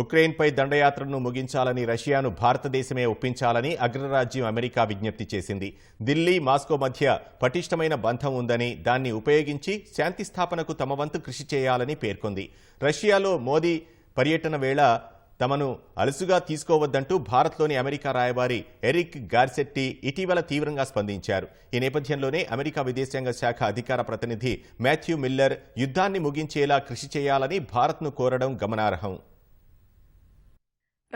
ఉక్రెయిన్పై దండయాత్రను ముగించాలని రష్యాను భారతదేశమే ఒప్పించాలని అగ్రరాజ్యం అమెరికా విజ్ఞప్తి చేసింది. ఢిల్లీ మాస్కో మధ్య పటిష్టమైన బంధం ఉందని దాన్ని ఉపయోగించి శాంతి స్థాపనకు తమ వంతు కృషి చేయాలని పేర్కొంది. రష్యాలో మోదీ పర్యటన వేళ తమను అలుసుగా తీసుకోవద్దంటూ భారత్లోని అమెరికా రాయబారి ఎరిక్ గార్సెట్టి ఇటీవల తీవ్రంగా స్పందించారు. ఈ నేపథ్యంలోనే అమెరికా విదేశాంగ శాఖ అధికార ప్రతినిధి మాథ్యూ మిల్లర్ యుద్ధాన్ని ముగించేలా కృషి చేయాలని భారత్ను కోరడం గమనార్హం.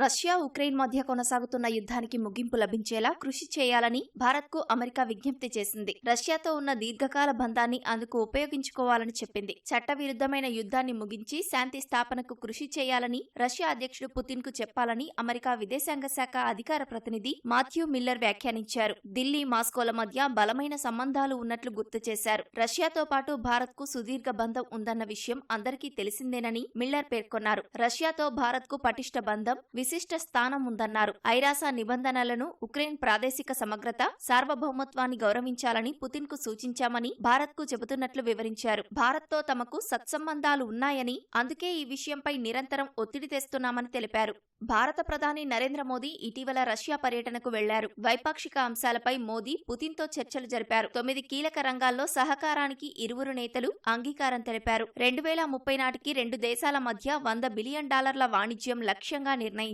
రష్యా ఉక్రెయిన్ మధ్య కొనసాగుతున్న యుద్ధానికి ముగింపు లభించేలా కృషి చేయాలని భారత్కు అమెరికా విజ్ఞప్తి చేసింది. రష్యాతో ఉన్న దీర్ఘకాల బంధాన్ని అందుకు ఉపయోగించుకోవాలని చెప్పింది. చట్టవిరుద్ధమైన యుద్ధాన్ని ముగించి శాంతి స్థాపనకు కృషి చేయాలని రష్యా అధ్యక్షుడు పుతిన్కు చెప్పాలని అమెరికా విదేశాంగ శాఖ అధికార ప్రతినిధి మాథ్యూ మిల్లర్ వ్యాఖ్యానించారు. ఢిల్లీ మాస్కోల మధ్య బలమైన సంబంధాలు ఉన్నట్లు గుర్తు చేశారు. రష్యాతో పాటు భారత్కు సుదీర్ఘ బంధం ఉందన్న విషయం అందరికీ తెలిసిందేనని మిల్లర్ పేర్కొన్నారు. రష్యాతో భారత్కు పటిష్ట బంధం విశిష్ట స్థానం ఉందన్నారు. ఐరాస నిబంధనలను ఉక్రెయిన్ ప్రాదేశిక సమగ్రత సార్వభౌమత్వాన్ని గౌరవించాలని పుతిన్కు సూచించామని భారత్కు చెబుతున్నట్లు వివరించారు. భారత్తో తమకు సత్సంబంధాలు ఉన్నాయని అందుకే ఈ విషయంపై నిరంతరం ఒత్తిడి తెస్తున్నామని తెలిపారు. భారత ప్రధాని నరేంద్ర మోదీ ఇటీవల రష్యా పర్యటనకు వెళ్ళారు. ద్వైపాక్షిక అంశాలపై మోదీ పుతిన్తో చర్చలు జరిపారు. తొమ్మిది కీలక రంగాల్లో సహకారానికి ఇరువురు నేతలు అంగీకారం తెలిపారు. రెండు వేల ముప్పై నాటికి రెండు దేశాల మధ్య వంద బిలియన్ డాలర్ల వాణిజ్యం లక్ష్యంగా నిర్ణయించారు.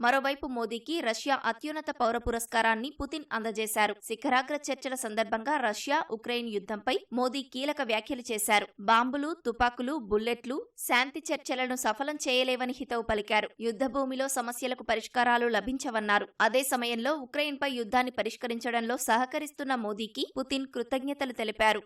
మరోవైపు మోదీకి రష్యా అత్యున్నత పౌర పురస్కారాన్ని పుతిన్ అందజేశారు. శిఖరాగ్ర చర్చల సందర్భంగా రష్యా ఉక్రెయిన్ యుద్ధంపై మోదీ కీలక వ్యాఖ్యలు చేశారు. బాంబులు తుపాకులు బుల్లెట్లు శాంతి చర్చలను సఫలం చేయలేవని హితవు పలికారు. యుద్ధభూమిలో సమస్యలకు పరిష్కారాలు లభించవన్నారు. అదే సమయంలో ఉక్రెయిన్పై యుద్ధాన్ని పరిష్కరించడంలో సహకరిస్తున్న మోదీకి పుతిన్ కృతజ్ఞతలు తెలిపారు.